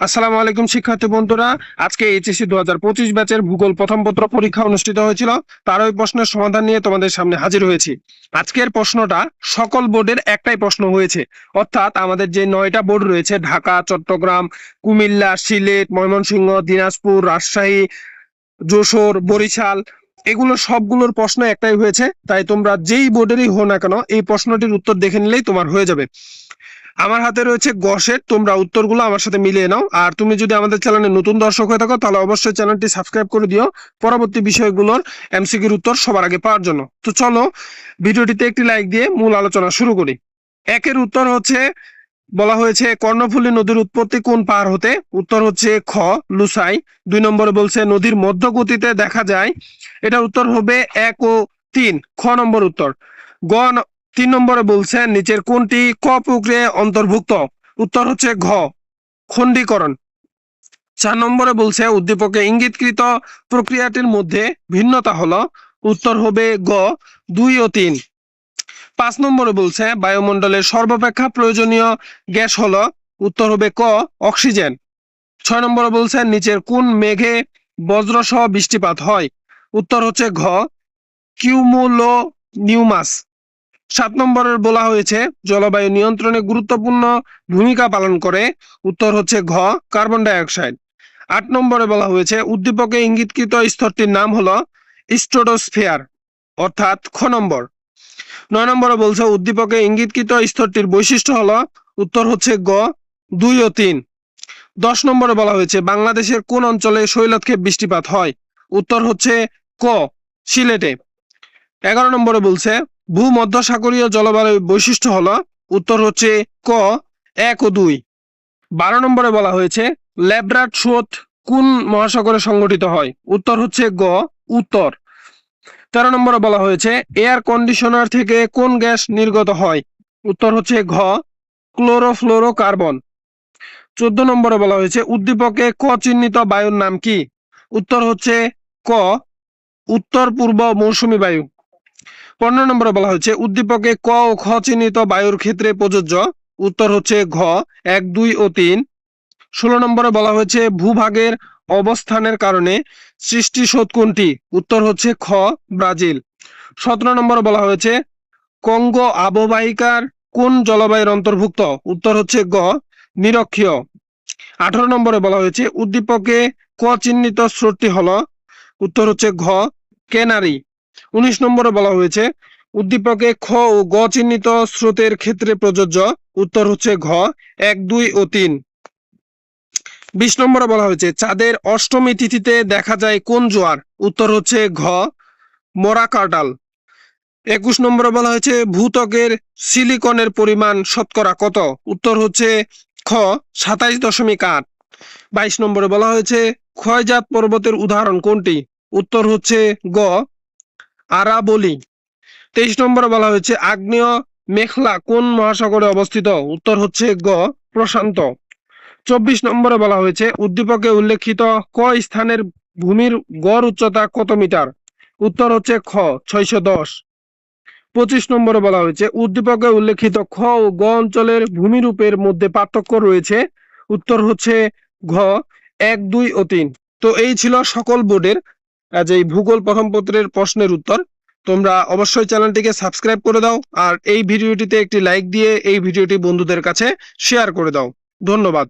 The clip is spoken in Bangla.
আসসালামু আলাইকুম শিক্ষার্থী বন্ধুরা। আজকে এইচএসসি দু হাজার পঁচিশ ব্যাচের ভূগোল প্রথম পত্র পরীক্ষা অনুষ্ঠিত হয়েছিল। তার ওই প্রশ্নের সমাধান নিয়ে তোমাদের সামনে হাজির হয়েছি। আজকের প্রশ্নটা সকল বোর্ডের একটাই প্রশ্ন হয়েছে। অর্থাৎ আমাদের যে নয়টা বোর্ড রয়েছে, ঢাকা, চট্টগ্রাম, কুমিল্লা, সিলেট, ময়মনসিংহ, দিনাজপুর, রাজশাহী, যশোর, বরিশাল, এগুলো সবগুলোর প্রশ্ন একটাই হয়েছে। তাই তোমরা যেই বোর্ডেরই হো না কেন, এই প্রশ্নটির উত্তর দেখে নিলেই তোমার হয়ে যাবে। আমার হাতে রয়েছে গসের তোমরা উত্তরগুলো আমার সাথে মিলিয়ে নাও। আর তুমি যদি আমাদের চ্যানেলে নতুন দর্শক হয়ে থাকো, তাহলে অবশ্যই চ্যানেলটি সাবস্ক্রাইব করে দিও। পরবর্তী বিষয়গুলোর এমসিকিউর উত্তর সবার আগে পাওয়ার জন্য। তো চলো, ভিডিওটিতে একটি লাইক দিয়ে মূল আলোচনা শুরু করি। একের উত্তর হচ্ছে, বলা হয়েছে, কর্ণফুলী নদীর উৎপত্তি কোন পাহাড় হতে? উত্তর হচ্ছে খ, লুসাই। দুই নম্বরে বলছে, নদীর মধ্যগতিতে দেখা যায়। এটার উত্তর হবে এক ও তিন। খ নম্বর উত্তর। গ তিন নম্বরে বলছে, নিচের কোনটি ক প্রক্রিয়ায় অন্তর্ভুক্ত? উত্তর হচ্ছে ঘ, খণ্ডীকরণ। চার নম্বরে বলছে, উদ্দীপকে ইঙ্গিতকৃত প্রক্রিয়াটির মধ্যে ভিন্নতা হলো। উত্তর হবে গ, দুই ও তিন। পাঁচ নম্বরে বলছে, বায়ুমণ্ডলের সর্বাপেক্ষা প্রয়োজনীয় গ্যাস হলো, উত্তর হবে ক, অক্সিজেন। ছয় নম্বরে বলছে, নিচের কোন মেঘে বজ্রসহ বৃষ্টিপাত হয়? উত্তর হচ্ছে ঘ কিউমুলো নিউমাস সাত নম্বরের বলা হয়েছে, জলবায়ু নিয়ন্ত্রণে গুরুত্বপূর্ণ ভূমিকা পালন করে। উত্তর হচ্ছে ঘ, কার্বন ডাই অক্সাইড আট নম্বরে বলা হয়েছে, উদ্দীপকে ইঙ্গিতকৃত স্তরটির নাম হলো স্ট্রোডোস্ফিয়ার অর্থাৎ খ নম্বর। নয় নম্বরে বলছে, উদ্দীপকে ইঙ্গিতকৃত স্তরটির বৈশিষ্ট্য হলো, উত্তর হচ্ছে গ, দুই ও তিন। দশ নম্বরে বলা হয়েছে, বাংলাদেশের কোন অঞ্চলে শৈলক্ষেপ বৃষ্টিপাত হয়? উত্তর হচ্ছে ক, সিলেটে। এগারো নম্বরে বলছে, ভূমধ্যসাগরীয় জলবায়ুর বৈশিষ্ট্য হলো, উত্তর হচ্ছে ক, এক ও দুই। বারো নম্বরে বলা হয়েছে ল্যাব্রাট স্রোত কোন মহাসাগরে সংগঠিত হয়? উত্তর হচ্ছে গ, উত্তর। তেরো নম্বরে বলা হয়েছে, এয়ার কন্ডিশনার থেকে কোন গ্যাস নির্গত হয়? উত্তর হচ্ছে ঘ ক্লোরোফ্লোরো কার্বন চোদ্দ নম্বরে বলা হয়েছে, উদ্দীপকে ক চিহ্নিত বায়ুর নাম কি? উত্তর হচ্ছে ক, উত্তর পূর্ব মৌসুমী বায়ু। পনেরো নম্বরে বলা হয়েছে, উদ্দীপকে ক ও খ চিহ্নিত বায়ুর ক্ষেত্রে প্রযোজ্য। উত্তর হচ্ছে ঘ, এক, দুই ও তিন। ষোলো নম্বরে বলা হয়েছে, ভূভাগের অবস্থানের কারণে সৃষ্টি স্রোত কোনটি? উত্তর হচ্ছে খ, ব্রাজিল। সতেরো নম্বরে বলা হয়েছে, কঙ্গো আবহবাহিকার কোন জলবায়ুর অন্তর্ভুক্ত? উত্তর হচ্ছে গ, নিরক্ষীয়। আঠারো নম্বরে বলা হয়েছে, উদ্দীপকে ক চিহ্নিত স্রোতটি হল, উত্তর হচ্ছে ঘ, কেনারি। উনিশ নম্বরে বলা হয়েছে, উদ্দীপকে খ ও গ চিহ্নিত স্রোতের ক্ষেত্রে প্রযোজ্য, উত্তর হচ্ছে ঘ, এক, দুই ও তিন। বিশ নম্বরে বলা হয়েছে, চাঁদের অষ্টমী তিথিতে দেখা যায় কোন জোয়ার? উত্তর হচ্ছে ঘ, মোরা কার্টাল একুশ নম্বরে বলা হয়েছে, ভূত্বকের সিলিকনের পরিমাণ শতকরা কত? উত্তর হচ্ছে খ, সাতাইশ দশমিক আট। বাইশ নম্বরে বলা হয়েছে, ক্ষয়জাত পর্বতের উদাহরণ কোনটি? উত্তর হচ্ছে গ আরাবলি। তেইশ নম্বরে বলা হয়েছে, আগ্নেয় মেখলা কোন মহাসাগরে অবস্থিত? উত্তর হচ্ছে গ, প্রশান্ত। চব্বিশ নম্বরে বলা হয়েছে, উদ্দীপকে উল্লেখিত ক স্থানের ভূমির গড় উচ্চতা কত মিটার? উত্তর হচ্ছে খ, ছয়শো দশ। পঁচিশ নম্বরে বলা হয়েছে, উদ্দীপকে উল্লেখিত খ ও গ অঞ্চলের ভূমিরূপের মধ্যে পার্থক্য রয়েছে। উত্তর হচ্ছে ঘ, এক, দুই ও তিন। তো এই ছিল সকল বোর্ডের যে ভূগোল প্রথম পত্রের প্রশ্নের উত্তর। তোমরা অবশ্যই চ্যানেলটিকে সাবস্ক্রাইব করে দাও আর এই ভিডিওটিতে একটি লাইক দিয়ে এই ভিডিওটি বন্ধুদের কাছে শেয়ার করে দাও। ধন্যবাদ।